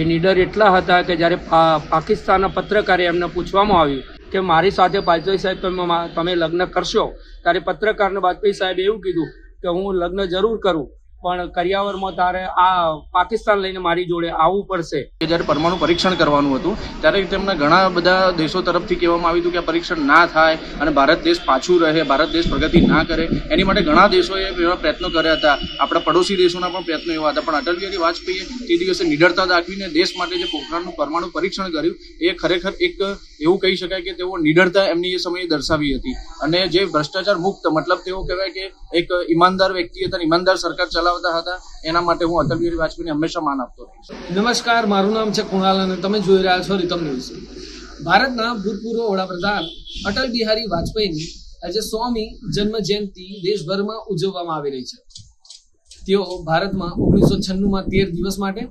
એ નીડર એટલા હતા કે જ્યારે પાકિસ્તાનના પત્રકારે એમને પૂછવામાં આવ્યું કે મારી સાથે વાજપેયી સાહેબ તમે તમે લગ્ન કરશો? ત્યારે પત્રકારને વાજપેયી સાહેબે એવું કીધું કે હું લગ્ન જરૂર કરું. પણ કરિયાવરમાં તારે આ પાકિસ્તાન લઈને મારી જોડે આવવું પડશે. કે જ્યારે પરમાણુ પરીક્ષણ કરવાનું હતું, ત્યારે તેમના ઘણા બધા દેશો તરફથી કહેવામાં આવ્યું હતું કે પરીક્ષણ ના થાય અને ભારત દેશ પાછું રહે, ભારત દેશ પ્રગતિ ના કરે. એની માટે ઘણા દેશોએ એવા પ્રયત્નો કર્યા હતા. આપણા પડોશી દેશોના પણ પ્રયત્નો એવા હતા. પણ અટલ બિહારી વાજપેયીએ તે દિવસે નિડરતા દાખવીને દેશ માટે જે પોખરાણનું પરમાણુ પરીક્ષણ કર્યું, એ ખરેખર એક એવું કહી શકાય કે તેઓ નિડરતા એમની એ સમયે દર્શાવી હતી. અને જે ભ્રષ્ટાચાર મુક્ત, મતલબ તેઓ કહેવાય કે એક ઈમાનદાર વ્યક્તિ હતા ઈમાનદાર સરકાર ચલાવતા હતા, એના માટે હું અટલ બિહારી વાજપેયીને હંમેશા માન આપતો નમસ્કાર, મારું નામ છે કુણાલ અને તમે જોઈ રહ્યા છો રીતમ ન્યૂઝ. ભારતના ભૂતપૂર્વ વડાપ્રધાન અટલ બિહારી વાજપેયીની આજે સોમી જન્મ જયંતિ દેશભરમાં ઉજવવામાં આવી રહી છે. તેઓ ભારતમાં ઓગણીસો છન્નુંમાં તેર દિવસ માટે,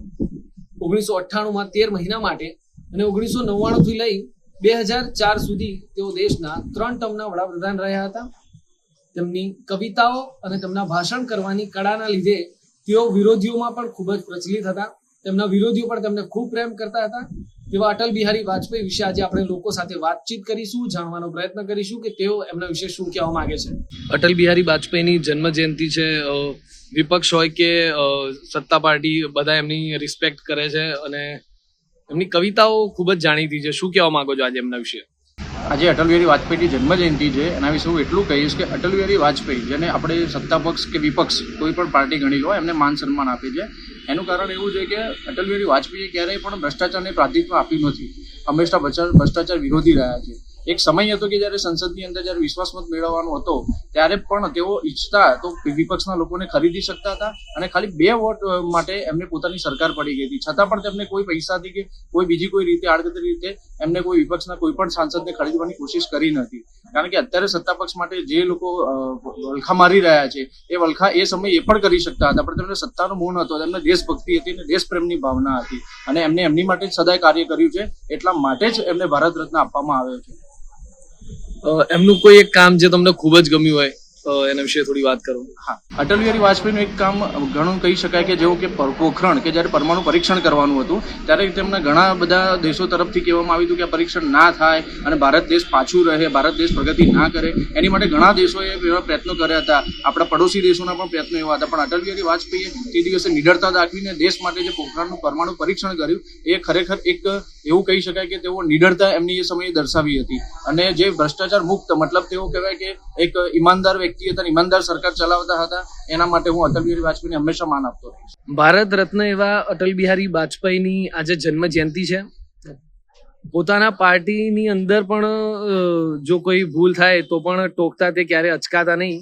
ઓગણીસો અઠ્ઠાણુંમાં તેર મહિના માટે અને ઓગણીસો નવ્વાણુંથી લઈ બે હજાર ચાર સુધી તેઓ દેશના ત્રણ ટર્મના વડાપ્રધાન રહ્યા હતા. તેમની કવિતાઓ અને તેમના ભાષણ કરવાની કળાના લીધે તેઓ વિરોધીઓમાં પણ ખૂબ જ પ્રચલિત હતા. તેમના વિરોધીઓ પણ તેમને ખૂબ પ્રેમ કરતા હતા. તેવા અટલ બિહારી વાજપેયી વિશે આજે આપણે લોકો સાથે વાતચીત કરીશું, જાણવાનો પ્રયત્ન કરીશું કે તેઓ એમના વિશે શું કહેવા માંગે છે. અટલ બિહારી વાજપેયીની જન્મ જયંતિ છે વિપક્ષ હોય કે સત્તા પાર્ટી બધા એમની રિસ્પેક્ટ કરે છે અને એમની કવિતાઓ ખૂબ જ જાણીતી છે. શું કહેવા માંગો છો આજે એમના વિશે? આજે અટલ બિહારી વાજપેયીની જન્મજયંતિ છે. એના વિશે હું એટલું કહીશ કે અટલ બિહારી વાજપેયી, જેને આપણે સત્તા પક્ષ કે વિપક્ષ કોઈ પણ પાર્ટી ગણી લો, એમને માન સન્માન આપે છે. એનું કારણ એવું છે કે અટલ બિહારી વાજપેયીએ ક્યારેય પણ ભ્રષ્ટાચારને પ્રાતિત્વ આપ્યું નથી. હંમેશા ભ્રષ્ટા- ભ્રષ્ટાચાર વિરોધી રહ્યા છે. એક સમય હતો કે જ્યારે સંસદની અંદર જ્યારે વિશ્વાસમત મેળવવાનો હતો ત્યારે પણ તેઓ ઈચ્છતા તો વિપક્ષના લોકોને ખરીદી શકતા હતા અને ખાલી બે વોટ માટે એમને પોતાની સરકાર પડી ગઈ હતી. છતાં પણ તેમને કોઈ પૈસાથી કે કોઈ બીજી કોઈ રીતે, આડકતરી રીતે એમને કોઈ વિપક્ષના કોઈ પણ સાંસદને ખરીદવાની કોશિશ કરી નથી. કારણ કે અત્યારે સત્તા પક્ષ માટે જે લોકો વલખા મારી રહ્યા છે, એ વલખા એ સમય એ પણ કરી શકતા હતા. પણ તેમને સત્તાનો મોહ હતો તેમને દેશભક્તિ હતી અને દેશપ્રેમની ભાવના હતી. અને એમને એમની માટે જ સદાય કાર્ય કર્યું છે. એટલા માટે જ એમને ભારત રત્ન આપવામાં આવ્યો છે. એમનું કોઈ એક કામ જે તમને ખૂબ જ ગમ્યું હોય એના વિશે થોડી વાત કરો. હા. અટલ બિહારી વાજપેયીનું એક કામ ઘણું કહી શકાય કે જેવું કે પોખરણ, કે જ્યારે પરમાણુ પરીક્ષણ કરવાનું હતું, ત્યારે તેમના ઘણા બધા દેશો તરફથી કહેવામાં આવ્યું હતું કે આ પરીક્ષણ ના થાય અને ભારત દેશ પાછું રહે, ભારત દેશ પ્રગતિ ના કરે. એની માટે ઘણા દેશોએ એવા પ્રયત્નો કર્યા હતા. આપણા પડોશી દેશોના પણ પ્રયત્નો એવા હતા. પણ અટલ બિહારી વાજપેયીએ તે દિવસે નિડરતા દાખવીને દેશ માટે જે પોખરણનું પરમાણુ પરીક્ષણ કર્યું, એ ખરેખર એક એવું કહી શકાય કે તેઓ નિડરતા એમની એ સમયે દર્શાવી હતી. અને જે ભ્રષ્ટાચાર મુક્ત, મતલબ તેઓ કહેવાય કે એક ઈમાનદાર વ્યક્તિ હતા ઈમાનદાર સરકાર ચલાવતા હતા. એના માટે હું અટલ બિહારી વાજપેયીને હંમેશા માન આપતો રહીશ. ભારત રત્ન એવા અટલ બિહારી વાજપેયીની આજે જન્મ જયંતિ છે. પોતાના પાર્ટીની અંદર પણ જો કોઈ ભૂલ થાય તો પણ ટોકતા તે ક્યારે અચકાતા નહીં.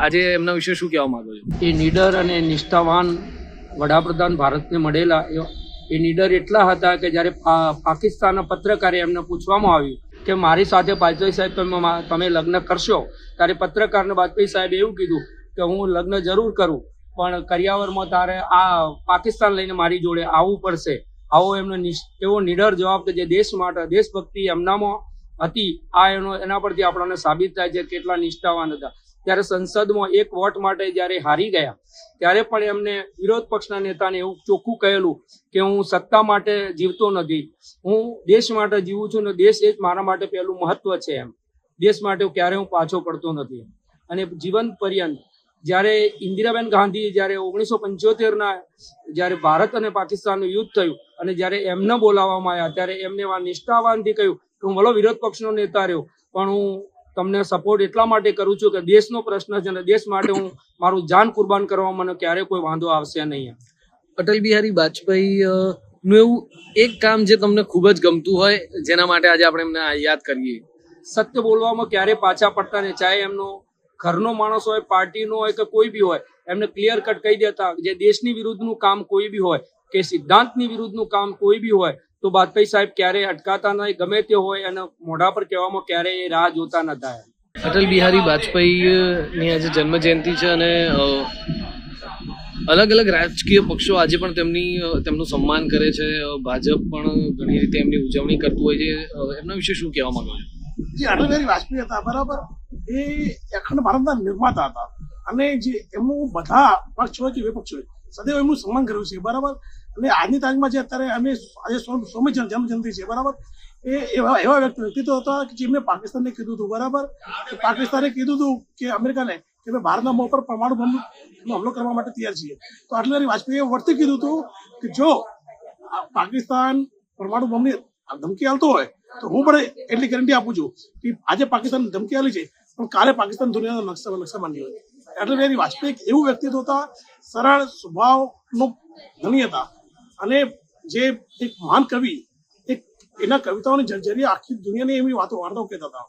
આજે એમના વિશે શું કહેવા માંગો છો? એ નીડર અને નિષ્ઠાવાન વડાપ્રધાન ભારતને મળેલા એ- એ નીડર એટલા હતા કે જ્યારે પાકિસ્તાનના પત્રકારે એમને પૂછવામાં આવ્યું કે મારી સાથે વાજપેયી સાહેબ તમે તમે લગ્ન કરશો? ત્યારે પત્રકારને વાજપેયી સાહેબે એવું કીધું કે હું લગ્ન જરૂર કરું, પણ કરિયાવરમાં તારે આ પાકિસ્તાન લઈને મારી જોડે આવવું પડશે. આવો એમનો એવો નિડર જવાબ કે જે દેશ માટે, દેશભક્તિ એમનામાં હતી, આ એનો, એના પરથી આપણને સાબિત થાય છે કેટલા નિષ્ઠાવાન હતા. ત્યારે સંસદમાં એક વોટ માટે જ્યારે હારી ગયા, ત્યારે પણ એમને વિરોધ પક્ષના નેતાને એવું ચોખ્ખું કહેલું કે હું સત્તા માટે જીવતો નથી. હું દેશ માટે જીવું છું ને દેશ એ જ મારા માટે પહેલું મહત્વ છે એમ. દેશ માટે ક્યારે હું પાછો પડતો નથી. અને જીવન પર્યંત જ્યારે ઇન્દિરાબેન ગાંધી જ્યારે ઓગણીસો પંચોતેરના જ્યારે ભારત અને પાકિસ્તાનનું યુદ્ધ થયું અને જ્યારે એમને બોલાવવામાં આવ્યા ત્યારે એમને નિષ્ઠાવાનથી કહ્યું કે હું ભલો વિરોધ પક્ષનો નેતા રહ્યો પણ હું તમને સપોર્ટ એટલા માટે કરું છું કે દેશનો પ્રશ્ન છે અને દેશ માટે હું મારું જાન કુરબાન કરવા મને ક્યારે કોઈ વાંધો આવશે નહીં અટલ બિહારી વાજપેયી નું એવું એક કામ જે તમને ખૂબ જ ગમતું હોય જેના માટે આજે આપણે એમને યાદ કરીએ. સત્ય બોલવામાં ક્યારે પાછા પડતા ને ચાહે એમનો ઘરનો માણસ હોય પાર્ટીનો હોય કે કોઈ બી હોય એમને ક્લિયર કટ કહી દેતા જે દેશની વિરુદ્ધનું કામ કોઈ બી હોય કે સિદ્ધાંતની વિરુદ્ધનું કામ કોઈ બી હોય તો વાજપેયી સાહેબ ક્યારેય અટકાતા નહીં ગમે તે હોય અને મોઢા પર કહેવામાં ક્યારેય રાહ જોતા નતા અટલ બિહારી વાજપેયીની આજે જન્મ જયંતિ છે અને અલગ અલગ રાજકીય પક્ષો આજે પણ તેમની તેમનું સન્માન કરે છે. ભાજપ પણ ઘણી રીતે એમની ઉજવણી કરતું હોય છે. એમના વિશે શું કહેવા માંગો છો? જે અટલ બિહારી વાજપેયી હતા બરાબર. એ અખંડ ભારતના નિર્માતા હતા. અને જે એમનું બધા પક્ષ હોય કે વિપક્ષ હોય, સદૈવ એમનું સન્માન કર્યું છે, બરાબર? અને આજની તારીખમાં જે અત્યારે અમે આજે સ્વામી જન્મજયંતિ છે, બરાબર? એ એવા એવા વ્યક્તિ વ્યક્તિત્વ હતા કે જેમને પાકિસ્તાનને કીધું હતું, બરાબર? પાકિસ્તાને કીધું હતું કે અમેરિકાને કે ભાઈ ભારતના મોં પર પરમાણુ બોમ્બનો હુમલો કરવા માટે તૈયાર છીએ. તો આટલી બિહારી વાજપેયીએ વર્તી કીધું હતું કે જો પાકિસ્તાન પરમાણુ બોમ્બની ધમકી આવતો હોય, તો હું પણ એટલી ગેરંટી આપું છું કે આજે પાકિસ્તાન ધમકી આલી છે. પણ કાલે પાકિસ્તાન દુનિયાનો નકશા નકશા હોય એટલે બિહારી વાજપેયી એવું વ્યક્તિત્વ હતા, સરળ સ્વભાવનો ધની હતા. અને જે એક મહાન કવિ, એક એના કવિતાઓની જરિયે આખી દુનિયાની એવી વાતો વાર્તાઓ કહેતા હતા.